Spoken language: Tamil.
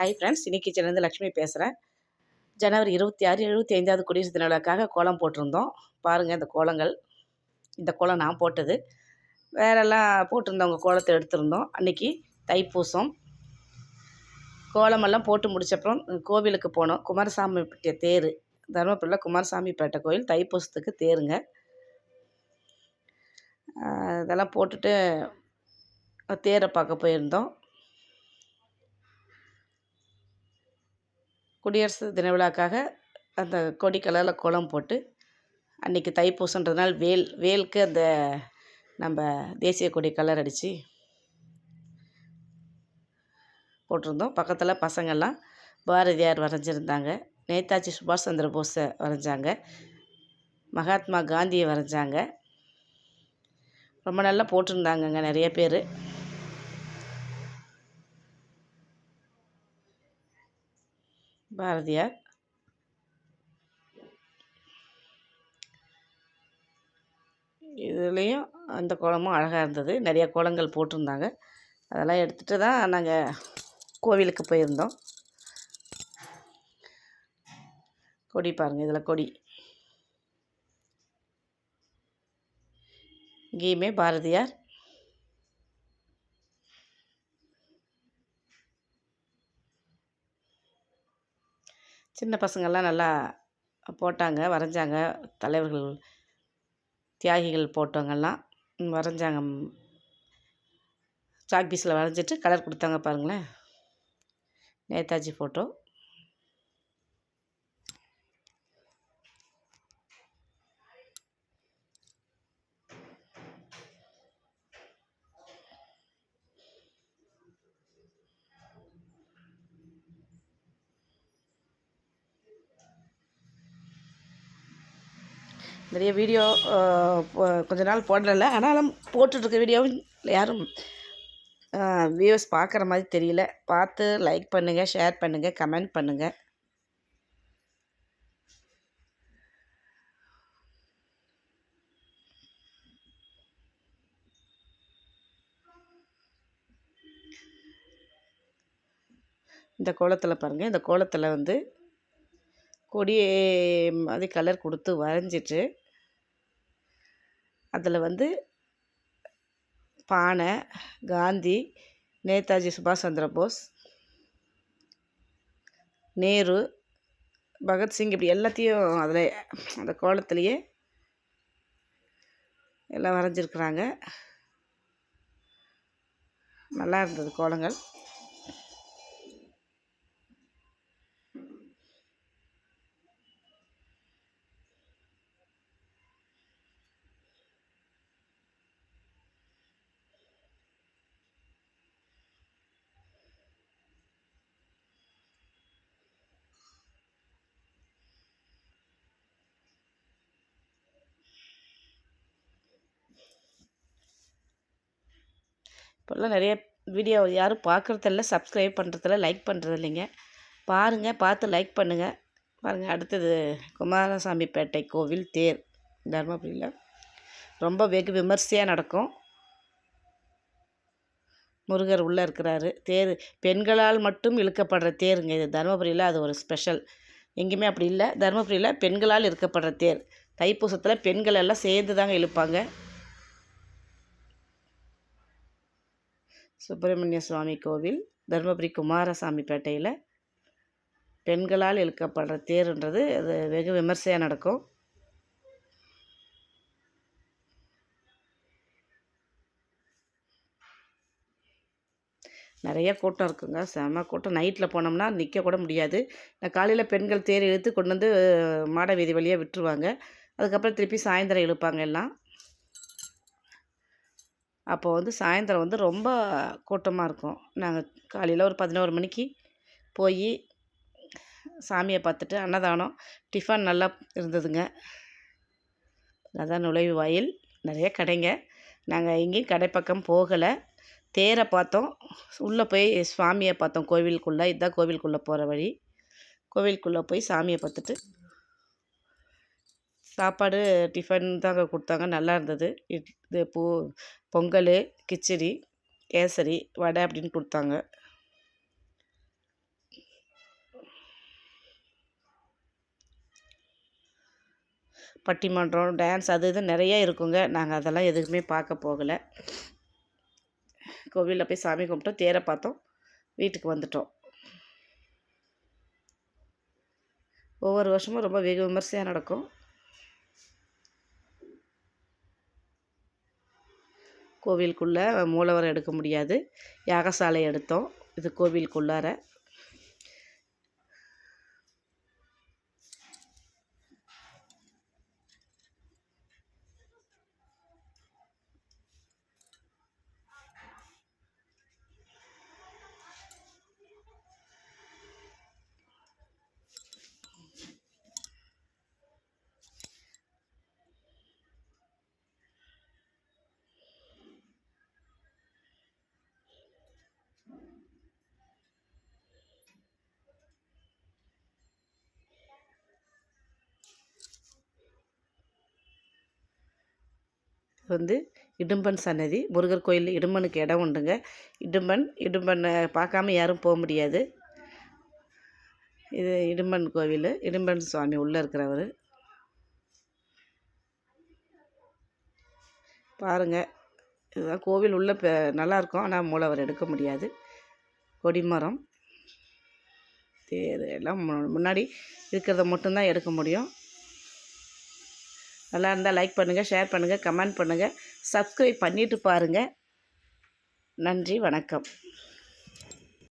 ஹை ஃப்ரெண்ட்ஸ் இன்னைக்கு கிச்சன்லேருந்து லக்ஷ்மி பேசுகிறேன் ஜனவரி இருபத்தி ஆறு எழுபத்தி ஐந்தாவது குடியரசு தின கோலம் போட்டிருந்தோம். பாருங்கள் இந்த கோலங்கள். இந்த கோலம் நான் போட்டது. வேறெல்லாம் போட்டிருந்தவங்க கோலத்தை எடுத்திருந்தோம். அன்றைக்கி தைப்பூசம். கோலமெல்லாம் போட்டு முடிச்சப்புறம் கோவிலுக்கு போனோம். குமாரசாமி பேட்டை தேர் தருமபுரியில் குமாரசாமி பேட்டை கோயில் தைப்பூசத்துக்கு தேருங்க. இதெல்லாம் போட்டுட்டு தேரை பார்க்க போயிருந்தோம். குடியரசு தின விழாக்காக அந்த கொடி கலரில் கோலம் போட்டு அன்றைக்கி தைப்பூசன்றதுனால வேல் வேலுக்கு அந்த நம்ம தேசிய கொடி கலர் அடித்து போட்டிருந்தோம். பக்கத்தில் பசங்கள்லாம் பாரதியார் வரைஞ்சிருந்தாங்க. நேதாஜி சுபாஷ் சந்திர போஸை வரைஞ்சாங்க. மகாத்மா காந்தியை வரைஞ்சாங்க. ரொம்ப நல்லா போட்டிருந்தாங்கங்க நிறைய பேர். பாரதியார் இதுலேயும் அந்த கோலமும் அழகாக இருந்தது. நிறைய கோலங்கள் போட்டிருந்தாங்க. அதெல்லாம் எடுத்துகிட்டு தான் நாங்கள் கோவிலுக்கு போயிருந்தோம். கொடி பாருங்கள் இதில் கொடி. இங்கேயுமே பாரதியார். சின்ன பசங்கள்லாம் நல்லா போட்டாங்க வரைஞ்சாங்க. தலைவர்கள் தியாகிகள் போட்டவங்கெல்லாம் வரைஞ்சாங்க. சாக்பீஸில் வரைஞ்சிட்டு கலர் கொடுத்தாங்க பாருங்களேன். நேதாஜி ஃபோட்டோ நிறைய வீடியோ கொஞ்ச நாள் போடலை ஆனாலும் போட்டுட்ருக்க வீடியோவும் யாரும் வியூஸ் பார்க்குற மாதிரி தெரியல. பார்த்து லைக் பண்ணுங்கள் ஷேர் பண்ணுங்கள் கமெண்ட் பண்ணுங்கள் இந்த கோலத்தில் பாருங்கள் இந்த கோலத்தில் வந்து கொடியே மாதிரி கலர் கொடுத்து வரைஞ்சிட்டு அதில் வந்து பானை காந்தி நேதாஜி சுபாஷ் சந்திர போஸ் நேரு பகத்சிங் இப்படி எல்லாத்தையும் அதில் அந்த கோலத்துலேயே எல்லாம் வரைஞ்சிருக்கிறாங்க. நல்லா இருந்தது கோலங்கள். இப்போல்லாம் நிறைய வீடியோ யாரும் பார்க்குறதில்ல சப்ஸ்கிரைப் பண்ணுறதில்ல லைக் பண்ணுறது இல்லைங்க பாருங்கள் பார்த்து லைக் பண்ணுங்கள் பாருங்கள் அடுத்தது குமாரசாமி பேட்டை கோவில் தேர். தர்மபுரியில். ரொம்ப வெகு விமர்சையாக நடக்கும். முருகர் உள்ளே இருக்கிறாரு. தேர் பெண்களால் மட்டும் இழுக்கப்படுற தேருங்க இது. தருமபுரியில் அது ஒரு ஸ்பெஷல் எங்கேயுமே அப்படி இல்லை. தருமபுரியில் பெண்களால் இழுக்கப்படுற தேர். தைப்பூசத்தில் பெண்கள் எல்லாம் சேர்ந்து தாங்க இழுப்பாங்க. சுப்பிரமணிய சுவாமி கோவில் தருமபுரி குமாரசாமி பேட்டையில் பெண்களால் இழுக்கப்படுற தேருன்றது அது வெகு விமர்சையாக நடக்கும். நிறைய கூட்டம் இருக்குங்க. செம கூட்டம். நைட்டில் போனோம்னா நிற்க கூட முடியாது. நான் காலையில் பெண்கள் தேர் இழுத்து கொண்டு வந்து மாட வீதி வழியாக விட்டுருவாங்க. அதுக்கப்புறம் திருப்பி சாயந்தரம் இழுப்பாங்க எல்லாம். அப்போது வந்து சாயந்தரம் வந்து ரொம்ப கூட்டமாக இருக்கும். நாங்கள் காலையில் ஒரு பதினோரு மணிக்கு போய் சாமியை பார்த்துட்டு அன்னதானம் டிஃபன் நல்லா இருந்ததுங்க. அதான் நுழைவு வாயில். நிறைய கடைங்க. நாங்கள் எங்கேயும் கடை பக்கம் போகலை. தேரை பார்த்தோம். உள்ளே போய் சுவாமியை பார்த்தோம் கோவிலுக்குள்ளே. இதுதான் கோவிலுக்குள்ளே போகிற வழி. கோவிலுக்குள்ளே போய் சாமியை பார்த்துட்டு சாப்பாடு டிஃபன் தாங்க கொடுத்தாங்க. நல்லா இருந்தது. இது பூ பொங்கல் கிச்சடி கேசரி வடை அப்படின்னு கொடுத்தாங்க. பட்டிமன்றம் டான்ஸ் அது இது நிறைய இருக்குங்க. நாங்கள் அதெல்லாம் எதுக்குமே பார்க்க போகலை. கோவிலில் போய் சாமி கும்பிட்டோம். தேரை பார்த்தோம். வீட்டுக்கு வந்துட்டோம். ஒவ்வொரு வருஷமும் ரொம்ப வெகு விமர்சையாக நடக்கும். கோவிலுக்குள்ளே மூலவரம் எடுக்க முடியாது. யாகசாலை எடுத்தோம். இது கோவிலுக்குள்ளார. வந்து இடும்பன் சன்னதி. முருகர் கோயில் இடும்பனுக்கு இடம் உண்டுங்க. இடும்பன் இடும்பனை பார்க்காம யாரும் போக முடியாது. இது இடும்பன் கோவில். இடும்பன் சுவாமி உள்ளே இருக்கிறவர். பாருங்கள் இதுதான் கோவில் உள்ளே இப்போ நல்லாயிருக்கும் ஆனால் மூலவர் எடுக்க முடியாது. கொடிமரம். தேர் எல்லாம் முன்னாடி இருக்கிறத மட்டும்தான் எடுக்க முடியும். நல்லா இருந்தால் லைக் பண்ணுங்கள் ஷேர் பண்ணுங்கள் கமெண்ட் பண்ணுங்கள் சப்ஸ்கிரைப் பண்ணிவிட்டு பாருங்கள் நன்றி வணக்கம்.